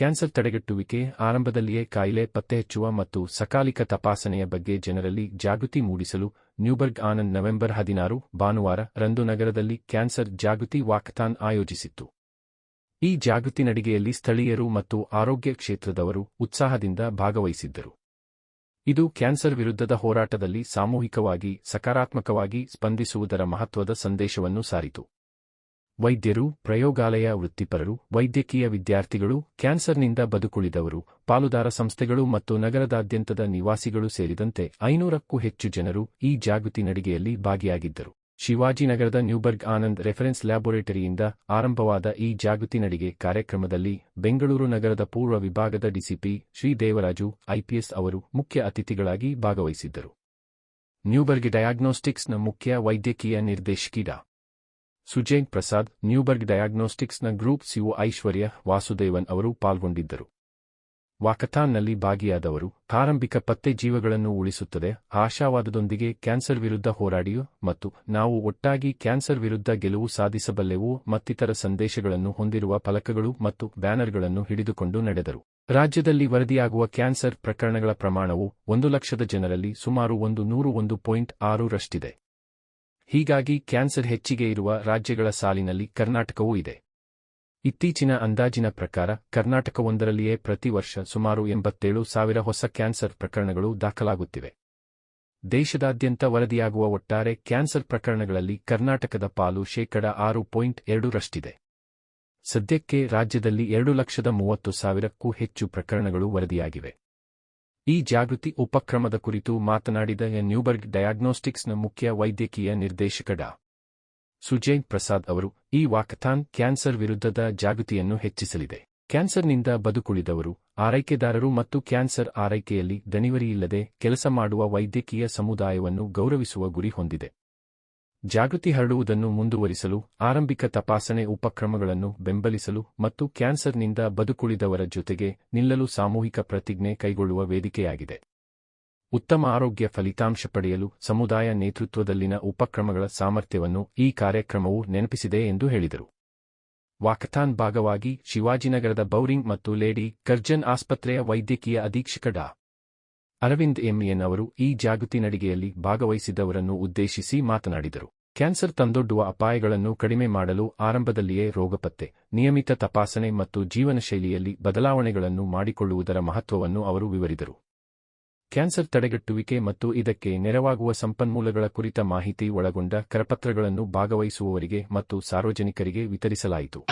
Cancer ತಡೆಗಟ್ಟುವಿಕೆ ಆರಂಭದಲ್ಲಿಯೇ ಕಾಯಿಲೆ ಪತ್ತೆಹಚ್ಚುವ ಮತ್ತು ಸಕಾಲಿಕ ತಪಾಸಣೆಯ ಬಗ್ಗೆ ಜನರಲ್ಲಿ ಜಾಗೃತಿ ಮೂಡಿಸಲು ನ್ಯೂಬರ್ಗ್ ಆನಂದ್ ನವೆಂಬರ್ ಹದಿನಾರು, ಭಾನುವಾರ ರಂದು ನಗರದಲ್ಲಿ ಕ್ಯಾನ್ಸರ್ ಜಾಗೃತಿ ವಾಕಥಾನ್ ಆಯೋಜಿಸಿತ್ತು. ಈ ಜಾಗೃತಿ ನಡಿಗೆಯಲ್ಲಿ ಸ್ಥಳೀಯರು ಮತ್ತು ಆರೋಗ್ಯ ಕ್ಷೇತ್ರದವರು ಉತ್ಸಾಹದಿಂದ ಭಾಗವಹಿಸಿದ್ದರು. ಇದು ಕ್ಯಾನ್ಸರ್ ವಿರುದ್ಧದ ಹೋರಾಟದಲ್ಲಿ ಸಾಮೂಹಿಕವಾಗಿ, ಸಕಾರಾತ್ಮಕವಾಗಿ ಸ್ಪಂದಿಸುವುದರ ಮಹತ್ವದ ಸಂದೇಶವನ್ನು ಸಾರಿತು. ವೈದ್ಯರು, ಪ್ರಯೋಗಾಲಯ ವೃತ್ತಿಪರರು, ವೈದ್ಯಕೀಯ ವಿದ್ಯಾರ್ಥಿಗಳು, ಕ್ಯಾನ್ಸರ್ನಿಂದ ಬದುಕುಳಿದವರು, ಪಾಲುದಾರ ಸಂಸ್ಥೆಗಳು ಮತ್ತು ನಗರದಾದ್ಯಂತದ ನಿವಾಸಿಗಳು ಸೇರಿದಂತೆ ಐನೂರಕ್ಕೂ ಹೆಚ್ಚು ಜನರು ಈ ಜಾಗೃತಿ ನಡಿಗೆಯಲ್ಲಿ ಭಾಗಿಯಾಗಿದ್ದರು. ಶಿವಾಜಿನಗರದ ನ್ಯೂಬರ್ಗ್ ಆನಂದ್ ರೆಫರೆನ್ಸ್ ಲ್ಯಾಬೊರೇಟರಿಯಿಂದ ಆರಂಭವಾದ ಈ ಜಾಗೃತಿ ನಡಿಗೆ ಕಾರ್ಯಕ್ರಮದಲ್ಲಿ ಬೆಂಗಳೂರು ನಗರದ ಪೂರ್ವ ವಿಭಾಗದ ಡಿಸಿಪಿ ಶ್ರೀ ದೇವರಾಜು ಐಪಿಎಸ್ ಅವರು ಮುಖ್ಯ ಅತಿಥಿಗಳಾಗಿ ಭಾಗವಹಿಸಿದ್ದರು. ನ್ಯೂಬರ್ಗ್ ಡಯಾಗ್ನೋಸ್ಟಿಕ್ಸ್ನ ಮುಖ್ಯ ವೈದ್ಯಕೀಯ ನಿರ್ದೇಶಕಿ ಡಾ. ಸುಜೈನ್ ಪ್ರಸಾದ್, ನ್ಯೂಬರ್ಗ್ ಡಯಾಗ್ನೋಸ್ಟಿಕ್ಸ್ನ ಗ್ರೂಪ್ ಸಿಒ ಐಶ್ವರ್ಯ, ವಾಸುದೇವನ್ ಅವರು ಪಾಲ್ಗೊಂಡಿದ್ದರು. ವಾಕಥಾನ್ನಲ್ಲಿ ಭಾಗಿಯಾದವರು ಆರಂಭಿಕ ಪತ್ತೆ ಜೀವಗಳನ್ನು ಉಳಿಸುತ್ತದೆ, ಆಶಾವಾದದೊಂದಿಗೆ ಕ್ಯಾನ್ಸರ್ ವಿರುದ್ಧ ಹೋರಾಡಿಯೋ ಮತ್ತು ನಾವು ಒಟ್ಟಾಗಿ ಕ್ಯಾನ್ಸರ್ ವಿರುದ್ಧ ಗೆಲುವು ಸಾಧಿಸಬಲ್ಲೆವು ಮತ್ತಿತರ ಸಂದೇಶಗಳನ್ನು ಹೊಂದಿರುವ ಫಲಕಗಳು ಮತ್ತು ಬ್ಯಾನರ್ಗಳನ್ನು ಹಿಡಿದುಕೊಂಡು ನಡೆದರು. ರಾಜ್ಯದಲ್ಲಿ ವರದಿಯಾಗುವ ಕ್ಯಾನ್ಸರ್ ಪ್ರಕರಣಗಳ ಪ್ರಮಾಣವು ಒಂದು ಲಕ್ಷದ ಜನರಲ್ಲಿ ಸುಮಾರು ಒಂದು ನೂರು ಒಂದು ಪಾಯಿಂಟ್ ಆರು ರಷ್ಟಿದೆ. ಹೀಗಾಗಿ ಕ್ಯಾನ್ಸರ್ ಹೆಚ್ಚಿಗೆ ಇರುವ ರಾಜ್ಯಗಳ ಸಾಲಿನಲ್ಲಿ ಕರ್ನಾಟಕವೂ ಇದೆ. ಇತ್ತೀಚಿನ ಅಂದಾಜಿನ ಪ್ರಕಾರ ಕರ್ನಾಟಕವೊಂದರಲ್ಲಿಯೇ ಪ್ರತಿ ವರ್ಷ ಸುಮಾರು ಎಂಬತ್ತೇಳು ಸಾವಿರ ಹೊಸ ಕ್ಯಾನ್ಸರ್ ಪ್ರಕರಣಗಳು ದಾಖಲಾಗುತ್ತಿವೆ. ದೇಶದಾದ್ಯಂತ ವರದಿಯಾಗುವ ಒಟ್ಟಾರೆ ಕ್ಯಾನ್ಸರ್ ಪ್ರಕರಣಗಳಲ್ಲಿ ಕರ್ನಾಟಕದ ಪಾಲು ಶೇಕಡ ಆರು ಪಾಯಿಂಟ್ ಎರಡರಷ್ಟಿದೆ ಸದ್ಯಕ್ಕೆ ರಾಜ್ಯದಲ್ಲಿ ಎರಡು ಲಕ್ಷದ ಮೂವತ್ತು ಸಾವಿರಕ್ಕೂ ಹೆಚ್ಚು ಪ್ರಕರಣಗಳು ವರದಿಯಾಗಿವೆ. ಈ ಜಾಗೃತಿ ಉಪಕ್ರಮದ ಕುರಿತು ಮಾತನಾಡಿದ ನ್ಯೂಬರ್ಗ್ ಡಯಾಗ್ನೋಸ್ಟಿಕ್ಸ್ನ ಮುಖ್ಯ ವೈದ್ಯಕೀಯ ನಿರ್ದೇಶಕ ಡಾ. ಸುಜಯ್ ಪ್ರಸಾದ್ ಅವರು, ಈ ವಾಕಥಾನ್ ಕ್ಯಾನ್ಸರ್ ವಿರುದ್ಧದ ಜಾಗೃತಿಯನ್ನು ಹೆಚ್ಚಿಸಲಿದೆ. ಕ್ಯಾನ್ಸರ್ನಿಂದ ಬದುಕುಳಿದವರು, ಆರೈಕೆದಾರರು ಮತ್ತು ಕ್ಯಾನ್ಸರ್ ಆರೈಕೆಯಲ್ಲಿ ದಣಿವರಿಯಿಲ್ಲದೆ ಕೆಲಸ ಮಾಡುವ ವೈದ್ಯಕೀಯ ಸಮುದಾಯವನ್ನು ಗೌರವಿಸುವ ಗುರಿ ಹೊಂದಿದೆ. ಜಾಗೃತಿ ಹರಡುವುದನ್ನು ಮುಂದುವರಿಸಲು, ಆರಂಭಿಕ ತಪಾಸಣೆ ಉಪಕ್ರಮಗಳನ್ನು ಬೆಂಬಲಿಸಲು ಮತ್ತು ಕ್ಯಾನ್ಸರ್ನಿಂದ ಬದುಕುಳಿದವರ ಜೊತೆಗೆ ನಿಲ್ಲಲು ಸಾಮೂಹಿಕ ಪ್ರತಿಜ್ಞೆ ಕೈಗೊಳ್ಳುವ ವೇದಿಕೆಯಾಗಿದೆ. ಉತ್ತಮ ಆರೋಗ್ಯ ಫಲಿತಾಂಶ ಪಡೆಯಲು ಸಮುದಾಯ ನೇತೃತ್ವದಲ್ಲಿನ ಉಪಕ್ರಮಗಳ ಸಾಮರ್ಥ್ಯವನ್ನು ಈ ಕಾರ್ಯಕ್ರಮವು ನೆನಪಿಸಿದೆ ಎಂದು ಹೇಳಿದರು. ವಾಕಥಾನ್ ಭಾಗವಾಗಿ ಶಿವಾಜಿನಗರದ ಬೌರಿಂಗ್ ಮತ್ತು ಲೇಡಿ ಕರ್ಜನ್ ಆಸ್ಪತ್ರೆಯ ವೈದ್ಯಕೀಯ ಅಧೀಕ್ಷಕ ಡಾ. ಅರವಿಂದ್ ಎಂಎನ್ ಅವರು ಈ ಜಾಗೃತಿ ನಡಿಗೆಯಲ್ಲಿ ಭಾಗವಹಿಸಿದವರನ್ನು ಉದ್ದೇಶಿಸಿ ಮಾತನಾಡಿದರು. ಕ್ಯಾನ್ಸರ್ ತಂದೊಡ್ಡುವ ಅಪಾಯಗಳನ್ನು ಕಡಿಮೆ ಮಾಡಲು ಆರಂಭದಲ್ಲಿಯೇ ರೋಗಪತ್ತೆ, ನಿಯಮಿತ ತಪಾಸಣೆ ಮತ್ತು ಜೀವನಶೈಲಿಯಲ್ಲಿ ಬದಲಾವಣೆಗಳನ್ನು ಮಾಡಿಕೊಳ್ಳುವುದರ ಮಹತ್ವವನ್ನು ಅವರು ವಿವರಿದರು. ಕ್ಯಾನ್ಸರ್ ತಡೆಗಟ್ಟುವಿಕೆ ಮತ್ತು ಇದಕ್ಕೆ ನೆರವಾಗುವ ಸಂಪನ್ಮೂಲಗಳ ಕುರಿತ ಮಾಹಿತಿ ಒಳಗೊಂಡ ಕರಪತ್ರಗಳನ್ನು ಭಾಗವಹಿಸುವವರಿಗೆ ಮತ್ತು ಸಾರ್ವಜನಿಕರಿಗೆ ವಿತರಿಸಲಾಯಿತು.